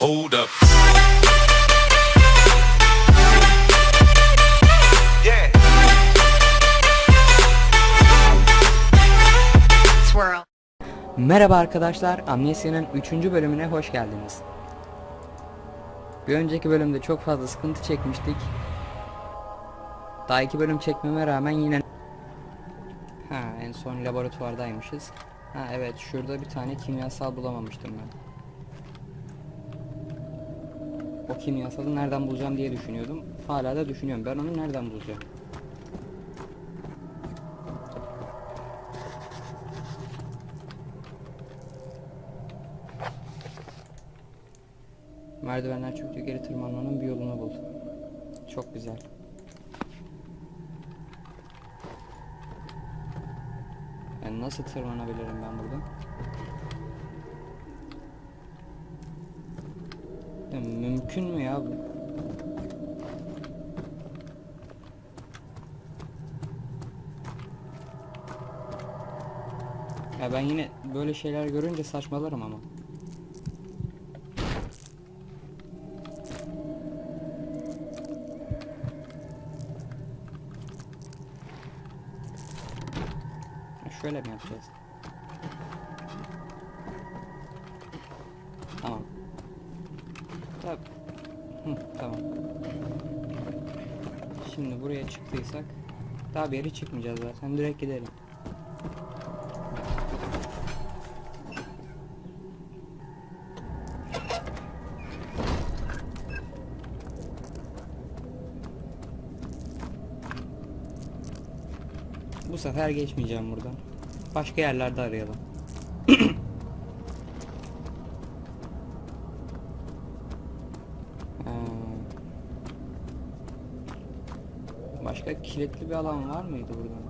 Hold up. Yeah. Swirl. Merhaba arkadaşlar, Amnesia'nın 3. bölümüne hoş geldiniz. Bir önceki bölümde çok fazla sıkıntı çekmiştik. Daha iki bölüm çekmeme rağmen yine... Ha, en son laboratuvardaymışız. Ha evet, şurada bir tane kimyasal bulamamıştım ben. O kimyasalı nereden bulacağım diye düşünüyordum. Hala da düşünüyorum. Ben onu nereden bulacağım? Merdivenler çöktü geri tırmanmanın bir yolunu bul. Çok güzel. Yani nasıl tırmanabilirim ben buradan? Ya mümkün mü ya bu? Ya ben yine böyle şeyler görünce saçmalarım ama. Şöyle mi yapacağız? Tamam. Tabii. Hı, tamam. Şimdi buraya çıktıysak daha bir yere çıkmayacağız zaten. Direkt gidelim. Bu sefer geçmeyeceğim buradan. Başka yerlerde arayalım. Ha. Başka kilitli bir alan var mıydı buradan?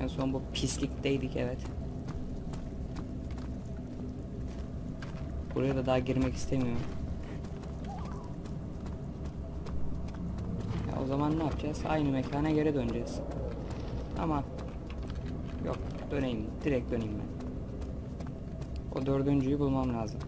En son bu pislikteydik evet. Buraya da daha girmek istemiyorum. Ya o zaman ne yapacağız? Aynı mekana geri döneceğiz. Ama yok döneyim. Direkt döneyim ben. O dördüncüyü bulmam lazım.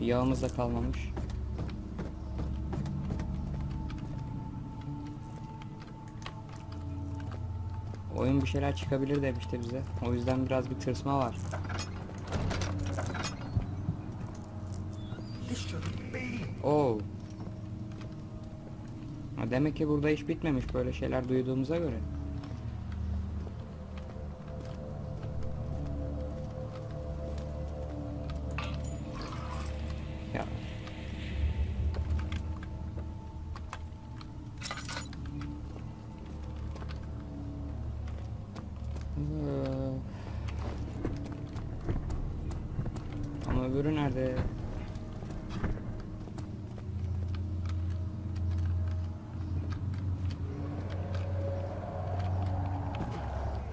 Yağımız da kalmamış. Oyun bir şeyler çıkabilir demişti bize. O yüzden biraz bir tırsma var. Oo. Demek ki burada iş bitmemiş böyle şeyler duyduğumuza göre. Öbürü nerede?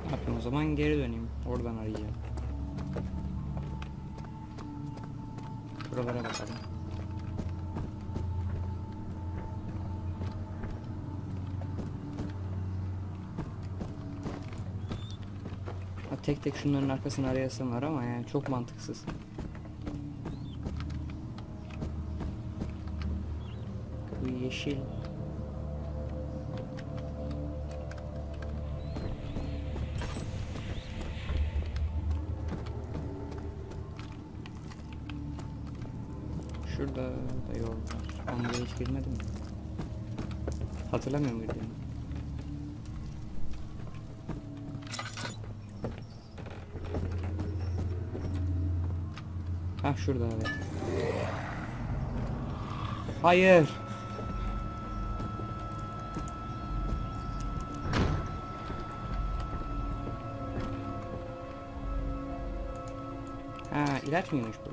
Ne yapayım o zaman geri döneyim. Oradan arayacağım. Buralara bakalım. Tek tek şunların arkasını arayasım var ama yani çok mantıksız. Yeşil. Şurada da yol var. Ben hiç girmedim mi? Hatırlamıyor muydun? Ha şurada evet. Hayır. ilaç mıymış bu?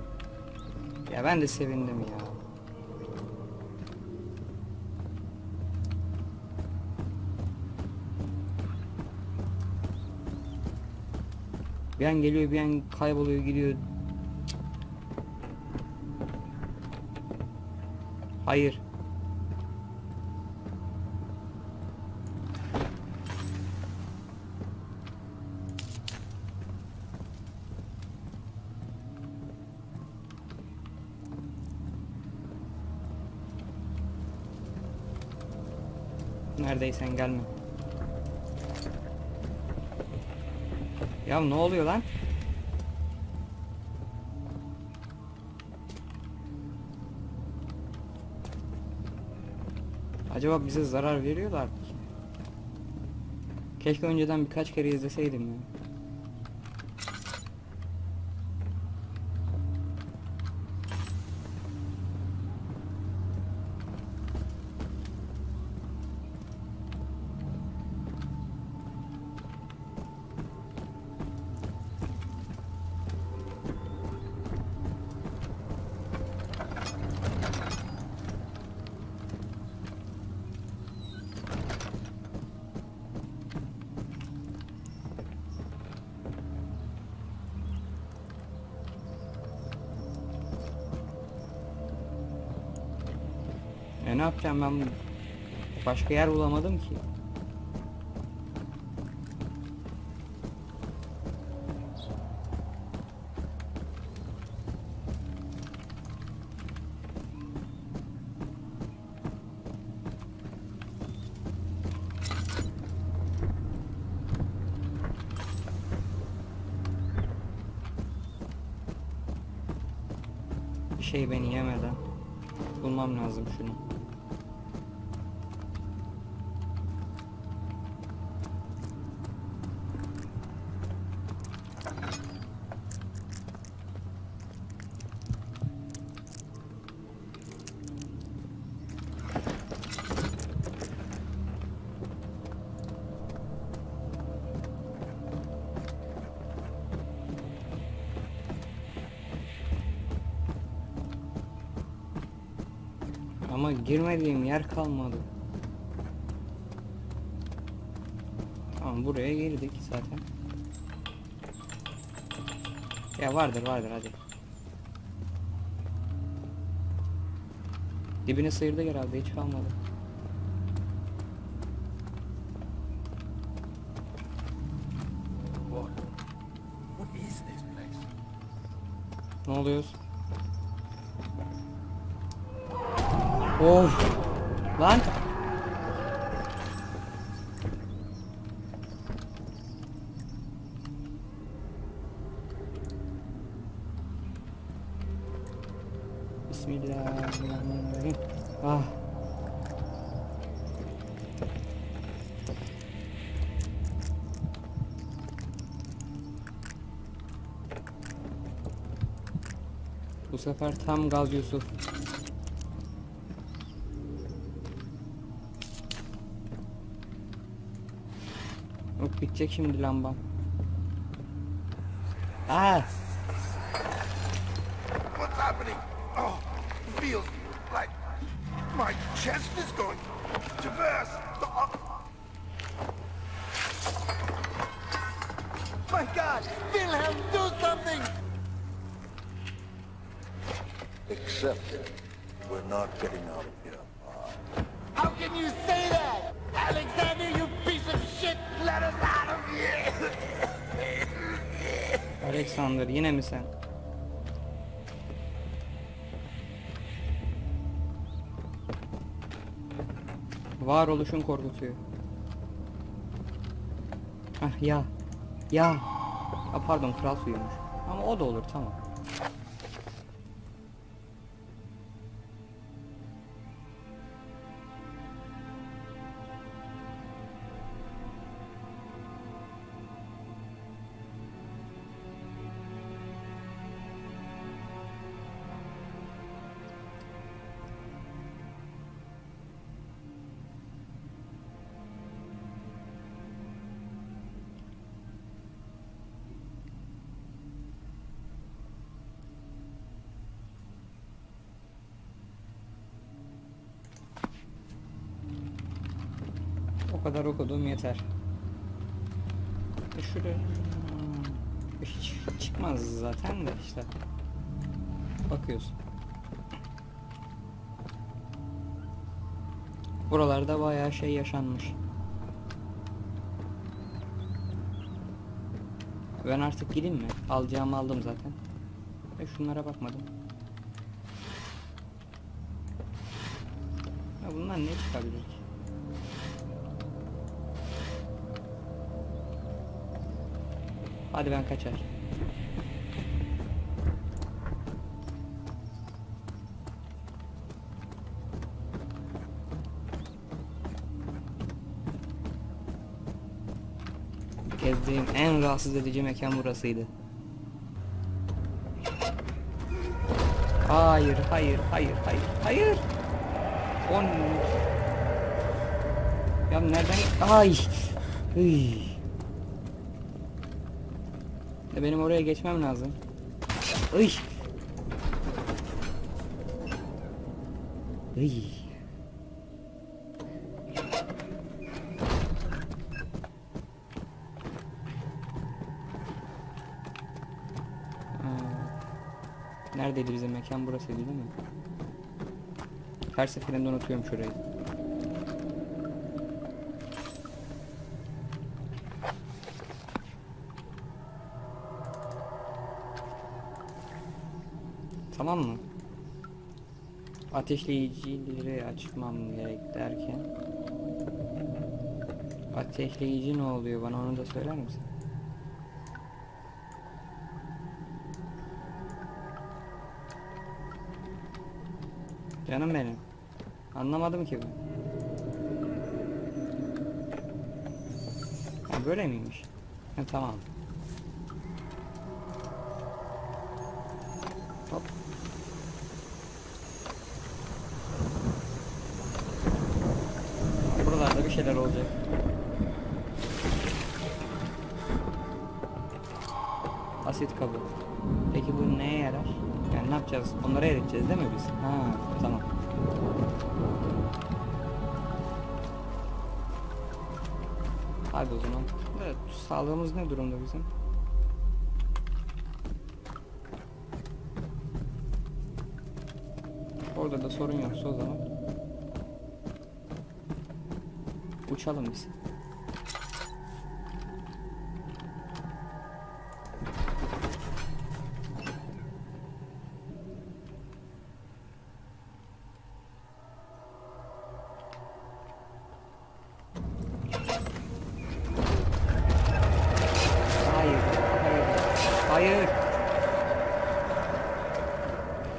Ya ben de sevindim ya. Bir an geliyor bir an kayboluyor gidiyor. Hayır. Neredeysen gelme. Ya ne oluyor lan? Acaba bize zarar veriyorlar mı? Keşke önceden birkaç kere izleseydim ya. E ne yapacağım ben? Başka yer bulamadım ki. Şey beni yemeden bulmam lazım şunu. Ama girmediğim yer kalmadı. Tamam buraya girdik zaten. Ya vardır vardır hadi. Dibine sıyırdık herhalde hiç kalmadı. Ne oluyoruz? Of! Lan! Bismillahirrahmanirrahim. Ah! Bu sefer tam gaz Yusuf. Bitecek şimdi lambam. Ah! What's happening? Oh, feels like my chest is going to burst. Oh. My God, Wilhelm, do something! Except we're not getting out of here. How can you say that? Alexander, you piece of shit! Let us out of here! Alexander yine mi sen? Varoluşun korkutuyor. Ah ya. Ya. Ha pardon kral suyuymuş. Ama o da olur tamam. O kadar okudum yeter. E şuraya. hiç çıkmaz zaten de işte. Bakıyorsun. Buralarda bayağı şey yaşanmış. Ben artık gideyim mi? Alacağımı aldım zaten. Ve şunlara bakmadım. Ya bunlar ne çıkabilir Hadi ben kaçar. Gezdiğim en rahatsız edici mekan burasıydı. Hayır, hayır, hayır, hayır, hayır. On. Ya nereden? Ay. Hıy. Benim oraya geçmem lazım. Iy. Iy. Neredeydi bizim mekan burasıydı değil mi? Her seferinde unutuyorum şurayı. Tamam mı? Ateşleyicileri açmam gerek derken Ateşleyici ne oluyor bana onu da söyler misin? Canım benim. Anlamadım ki ben. Ha böyle miymiş? Ha, tamam. Hop. Buralarda bir şeyler olacak. Asit kabı. Peki bu neye yarar? Yani ne yapacağız? Onları eriteceğiz değil mi biz? Ha, tamam. Hadi o zaman. Evet, sağlığımız ne durumda bizim? Orada da sorun yoksa o zaman uçalım biz. Hayır, hayır,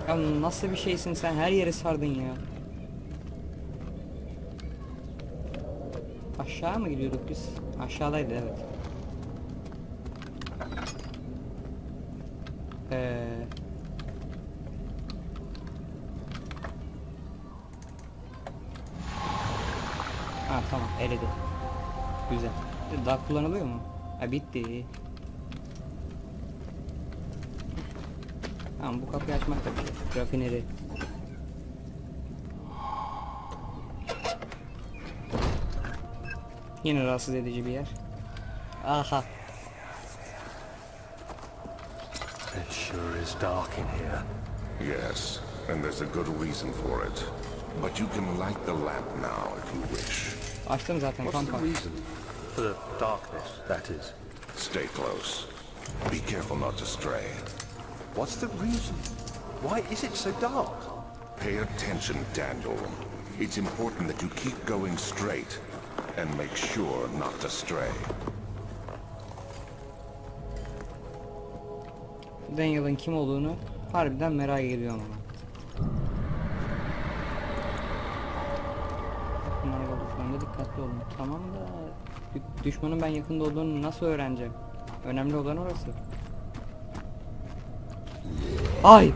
hayır. Nasıl bir şeysin sen? Her yeri sardın ya. Aşağı mı gidiyorduk biz? Aşağıdaydı evet. Ee... Ha tamam eledi. Güzel. Daha kullanılıyor mu? Ha bitti. Tamam bu kapıyı açmak da bir şey. Rafineri. Yine rahatsız edici bir yer. Aha. It sure is dark in here. Yes, and there's a good reason for it. But you can light the lamp now if you wish. Açtım zaten What's the kampa. reason? For the darkness, that is. Stay close. Be careful not to stray. What's the reason? Why is it so dark? Pay attention, Daniel. It's important that you keep going straight and make sure not to stray. Daniel'ın kim olduğunu harbiden merak ediyorum ama. Bunlar olduklarında dikkatli olun. Tamam da dü- düşmanın ben yakında olduğunu nasıl öğreneceğim? Önemli olan orası. Ay!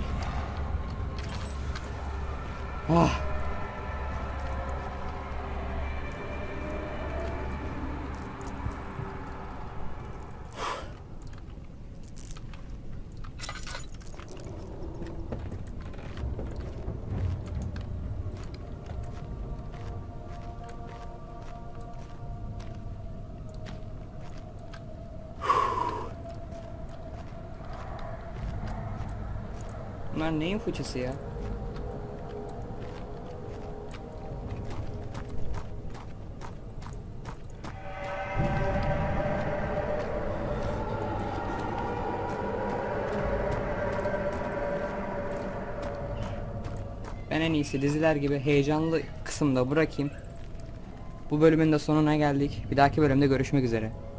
Ah! Bunlar neyin fıçısı ya? Ben en iyisi diziler gibi heyecanlı kısımda bırakayım. Bu bölümün de sonuna geldik. Bir dahaki bölümde görüşmek üzere.